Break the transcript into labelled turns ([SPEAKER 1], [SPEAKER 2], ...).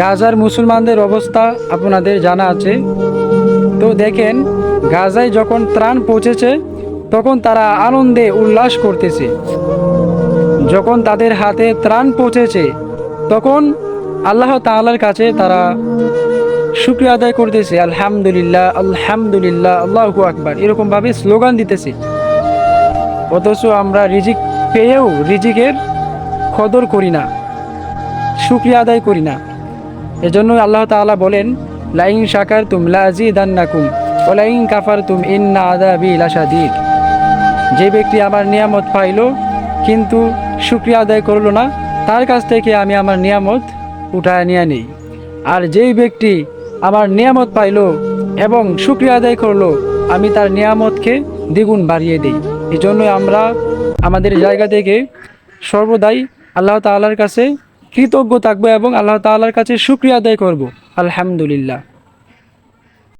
[SPEAKER 1] গাজার মুসলমানদের অবস্থা আপনাদের জানা আছে। তো দেখেন, গাজায় যখন ত্রাণ পৌঁছেছে, তখন তারা আনন্দে উল্লাস করতেছে। যখন তাদের হাতে ত্রাণ পৌঁছেছে, তখন আল্লাহ তাআলার কাছে তারা শুক্রিয়া আদায় করতেছে, আলহামদুলিল্লাহ আলহামদুলিল্লাহ, আল্লাহু আকবার। এরকমভাবে স্লোগান দিতেছে। অথচ আমরা রিজিক পেয়েও রিজিকের কদর করি না, শুক্রিয়া আদায় করি না। এজন্য আল্লাহ তাআলা বলেন, লাইন শাকার তুম লাজি দান্নাকুম ও লাইন কাফার তুম ইন্না আদাবি লাসাদিক যে ব্যক্তি আমার নিয়ামত পাইলো, কিন্তু শুক্রিয়া আদায় করল না, তার কাছ থেকে আমি আমার নিয়ামত উঠায় নিয়ে নিই। আর যেই ব্যক্তি আমার নিয়ামত পাইলো এবং শুক্রিয়া আদায় করল, আমি তার নিয়ামতকে দ্বিগুণ বাড়িয়ে দিই। এজন্য আমরা আমাদের জায়গা থেকে সর্বদাই আল্লাহ তাআলার কাছে কৃতজ্ঞ থাকব এবং আল্লাহ তাআলার কাছে সুক্রিয়া আদায় করব। আলহামদুলিল্লাহ।